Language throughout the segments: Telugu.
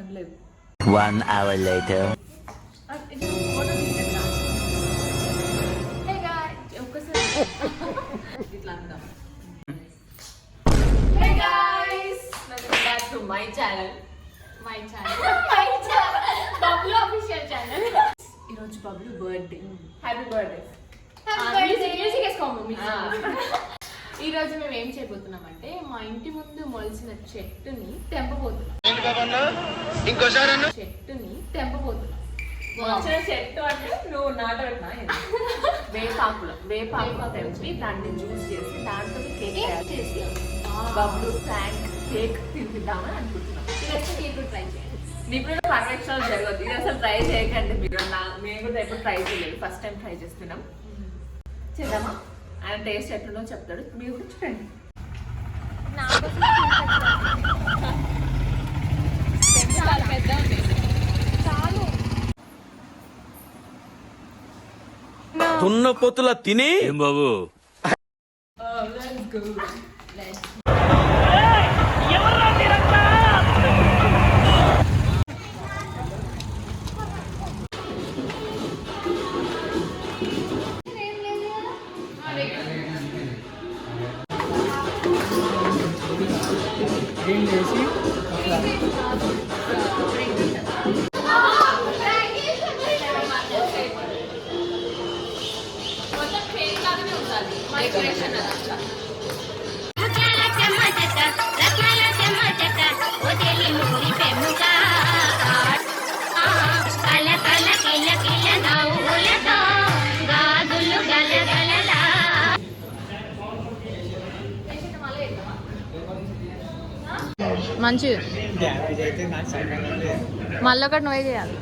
అనలేదు One hour later. ఒక్కసారి ఇట్లా అందాం hey guys welcome back to my channel my channel my channel Bablu official channel ఈరోజు Bablu birthday happy birthday music వేసుకోము ఈ రోజు మేము ఏం చేయబోతున్నామంటే మా ఇంటి ముందు మొలిసిన చెట్టుని తెంపబోతున్నాం. చెట్టుని తెంపబోతున్నాం. వచ్చిన చెట్టు అంటే నువ్వు నాటబెట్టినా వేపాకులు వేపాకులు తెంపి దాన్ని జ్యూస్ చేసి దాంతో కేక్ తయారు చేసి బబ్లు ఫ్రాంక్ కేక్ తినిపిద్దామని అనుకుంటున్నాం. నెక్స్ట్ మీరు ట్రై చేయండి. ఇప్పుడు పర్ఫెక్షన్ జరగదు ఇది అసలు ట్రై చేయకండి మీరు. నా మేము కూడా ఎప్పుడు ట్రై చేయలేదు. ఫస్ట్ టైం ట్రై చేస్తున్నాం. చేద్దామా? ఆయన టేస్ట్ ఎట్లుందో చెప్తాడు. మీరు కూడా చూడండి. తున్న పొత్తుల తిని ఏం బాబు? మంచి. మళ్ళీ ఒకటి నువ్వే చేయాలి.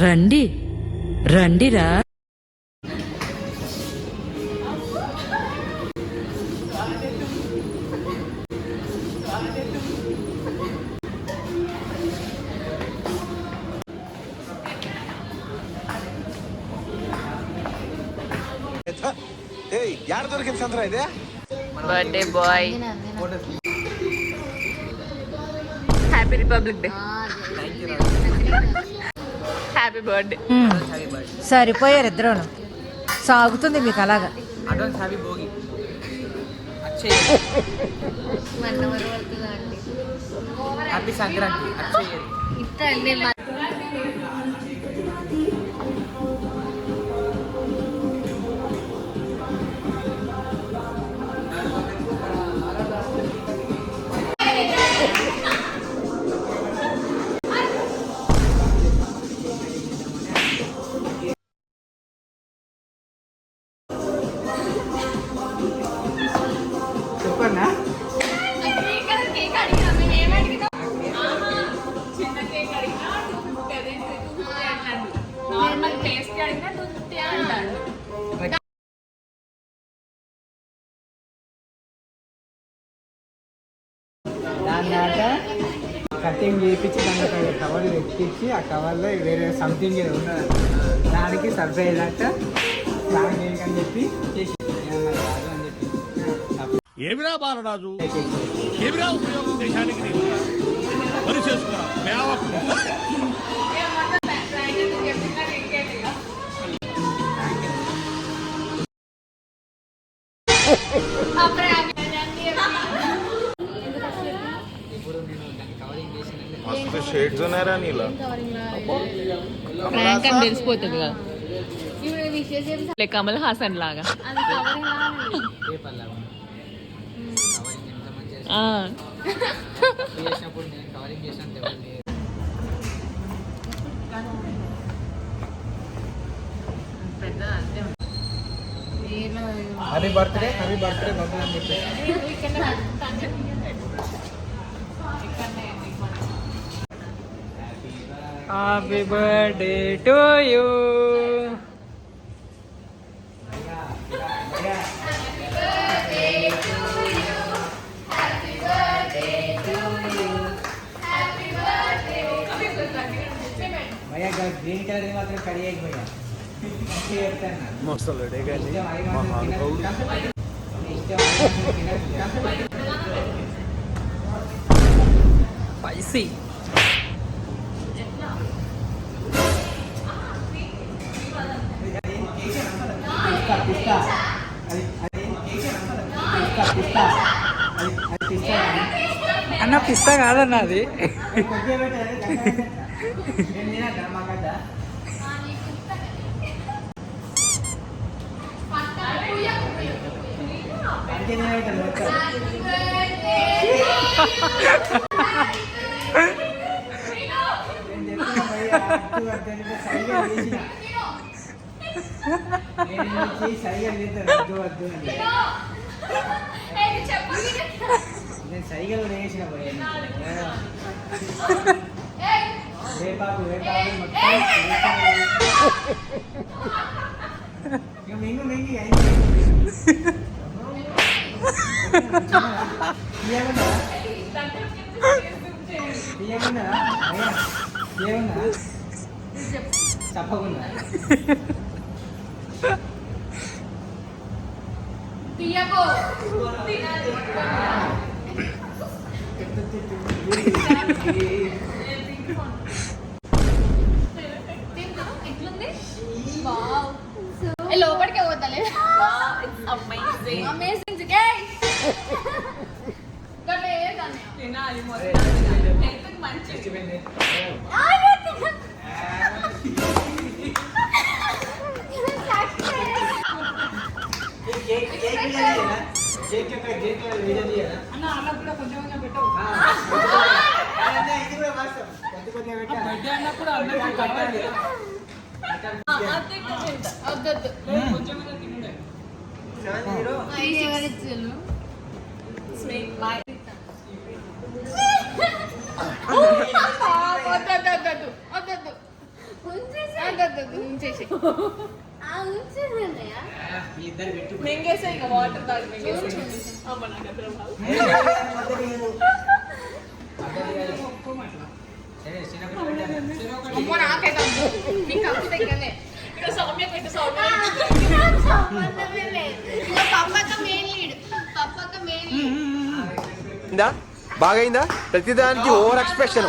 రండి. రండిరా. యాడ దొరికింది సంతరా ఇదే? Birthday boy happy Republic Day happy birthday సరిపోయారు ఇద్దరును. సాగుతుంది మీకు అలాగా. Advance happy Bhogi. Happy Sankranti. Cutting చేయించి దాంట్లో ఒక కవర్ ఎక్కించి ఆ కవర్లో వేరే సంథింగ్ ఏదో ఉన్నది దానికి సర్ప్రైజ్ అంట దానికి ఏంటని చెప్పి చేసి ఏమిరా బాలరాజు? ఏమిరా ఉపయోగం దేశానికి? నీకు? పని చేసుకురా షేడ్స్ ఉన్నారా నీలో? ప్రాంక్ అని తెలిసిపోతుంది కదా. లైక్ కమల్ హాసన్ లాగా. హ్యాపీ బర్త్డే హ్యాపీ బర్త్డే బాబు అని చెప్పేసి. Happy birthday to you. मस्त लड़ेगा नहीं महान स्पाइसी అన్న పిస్తా కాదన్న అది నేను సైగలు కూడా వేసిన రేపాకు మెంగు మెంగి ఏమన్నా ఏమన్నా చెప్పకుండా. తీయకో లోపలికే పోతలే అమేజింగ్ అమేజింగ్ తినాలి మంచి వద్దొద్దు వద్దొద్దు వద్దొద్దు ఉంచేసి ఉంచేసి మింగేసే ఇక వాటర్ తాగి బాగైందా? ప్రతిదానికి ఓవర్ ఎక్స్ప్రెషన్.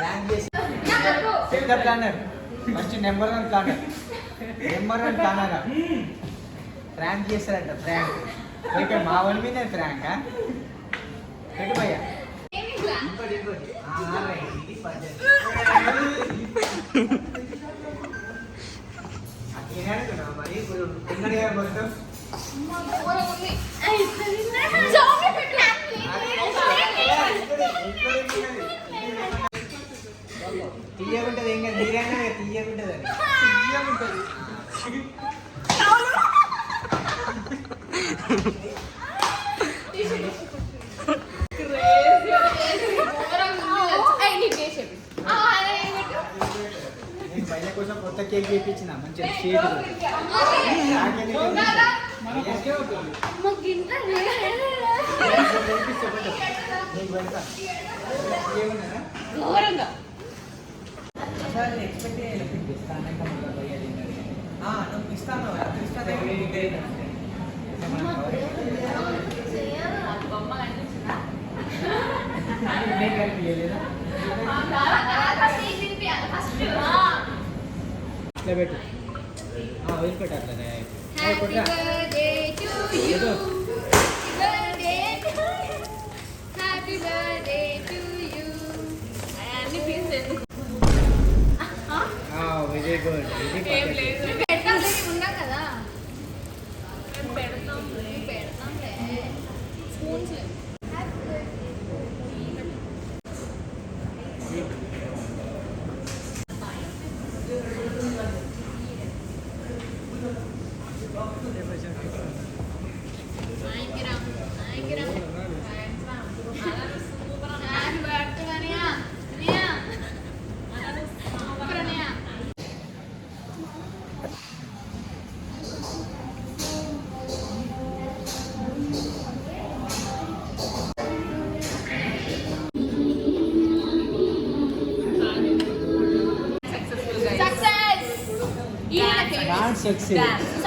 ప్లాన్ చేసి. సిల్వర్ ప్లానర్ మంచి number one planner number one planner prank చేశారంట ప్రాంక్ అయితే మా వాళ్ళ మీద ప్రాంక్ పెట్టు భయ్య. మరి మొత్తం కొత్త కేక్ చేయించిన మంచి షేక్ ఇస్తాను ఇస్తాను ఇట్లా పెట్టు. వెళ్ళిపెట్టు అట్లనే. Very Succeed. Dance.